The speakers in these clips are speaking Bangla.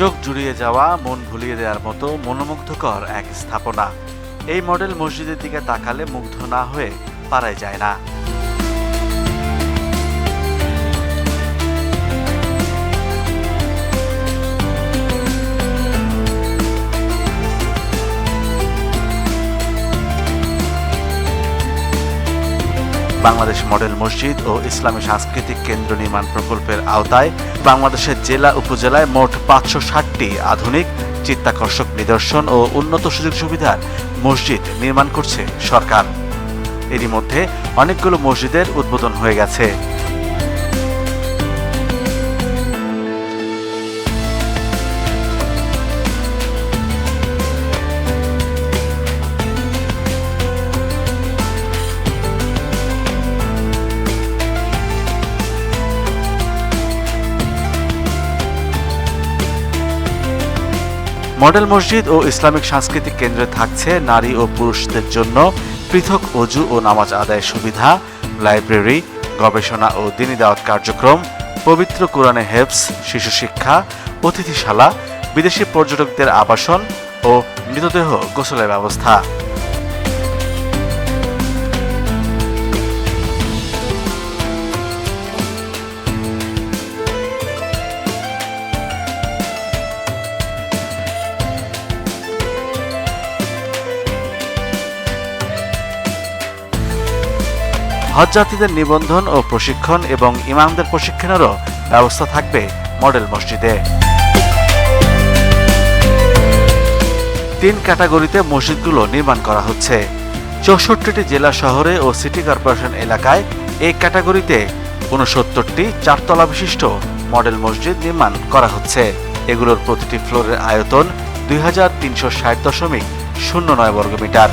হারিয়ে যাওয়া, মন ভুলিয়ে দেওয়ার মতো মনোমুগ্ধকর এক স্থাপনা। এই মডেল মসজিদের দিকে তাকালে মুগ্ধ না হয়ে পারাই যায় না। বাংলাদেশ মডেল মসজিদ ও ইসলামী সাংস্কৃতিক কেন্দ্র নির্মাণ প্রকল্পের আওতায় বাংলাদেশের জেলা উপজেলায় মোট পাঁচশো ষাটটি আধুনিক চিত্তাকর্ষক নিদর্শন ও উন্নত সুযোগ সুবিধার মসজিদ নির্মাণ করছে সরকার। এরই মধ্যে অনেকগুলো মসজিদের উদ্বোধন হয়ে গেছে। মডেল মসজিদ ও ইসলামিক সাংস্কৃতিক কেন্দ্রে থাকছে নারী ও পুরুষদের জন্য পৃথক অজু ও নামাজ আদায়ের সুবিধা, লাইব্রেরি, গবেষণা ও দিনী দাওয়াত কার্যক্রম, পবিত্র কোরআনে হেফস শিশু শিক্ষা, অতিথিশালা, বিদেশি পর্যটকদের আবাসন ও মৃতদেহ গোসলের ব্যবস্থা। হজযাত্রীদের নিবন্ধন ও প্রশিক্ষণ এবং ইমামদের প্রশিক্ষণেরও ব্যবস্থা থাকবে মডেল মসজিদে। তিন ক্যাটাগরিতে মসজিদগুলো নির্মাণ করা হচ্ছে। চৌষট্টিটি জেলা শহরে ও সিটি কর্পোরেশন এলাকায় এই ক্যাটাগরিতে উনসত্তরটি চারতলা বিশিষ্ট মডেল মসজিদ নির্মাণ করা হচ্ছে। এগুলোর প্রতিটি ফ্লোরের আয়তন দুই হাজার তিনশো ষাট দশমিক শূন্য নয় বর্গমিটার।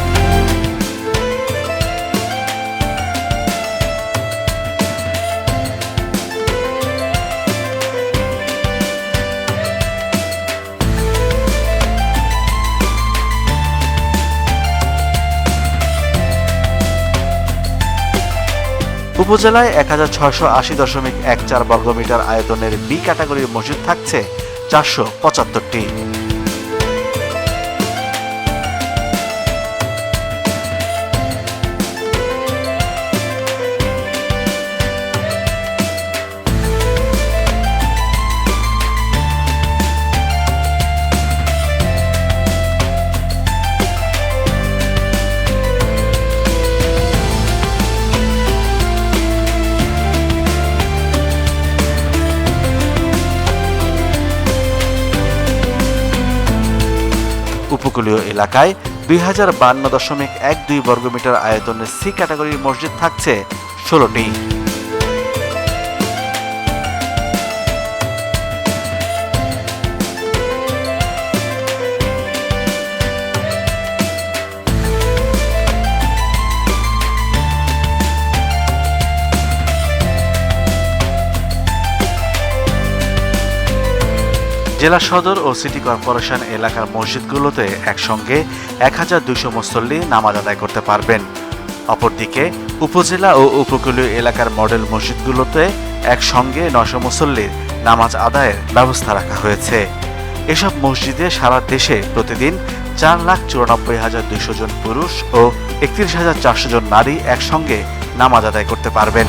উপজেলায় এক হাজার ছয়শো আশি দশমিক এক চার বর্গমিটার আয়তনের বি ক্যাটাগরির মসজিদ থাকছে চারশো পঁচাত্তরটি। উপকূলীয় এলাকায় দুই হাজার বান্ন দশমিক এক দুই বর্গমিটার আয়তনের সি ক্যাটাগরির মসজিদ থাকছে ষোলোটি। জেলা সদর ও সিটি কর্পোরেশন এলাকার মসজিদগুলোতে একসঙ্গে এক হাজার দুশো মুসল্লি নামাজ আদায় করতে পারবেন। অপরদিকে, উপজেলা ও উপকূলীয় এলাকার মডেল মসজিদগুলোতে একসঙ্গে নশো মুসল্লির নামাজ আদায়ের ব্যবস্থা রাখা হয়েছে। এসব মসজিদে সারা দেশে প্রতিদিন চার লাখ চুরানব্বই হাজার দুইশো জন পুরুষ ও একত্রিশ হাজার চারশো জন নারী একসঙ্গে নামাজ আদায় করতে পারবেন।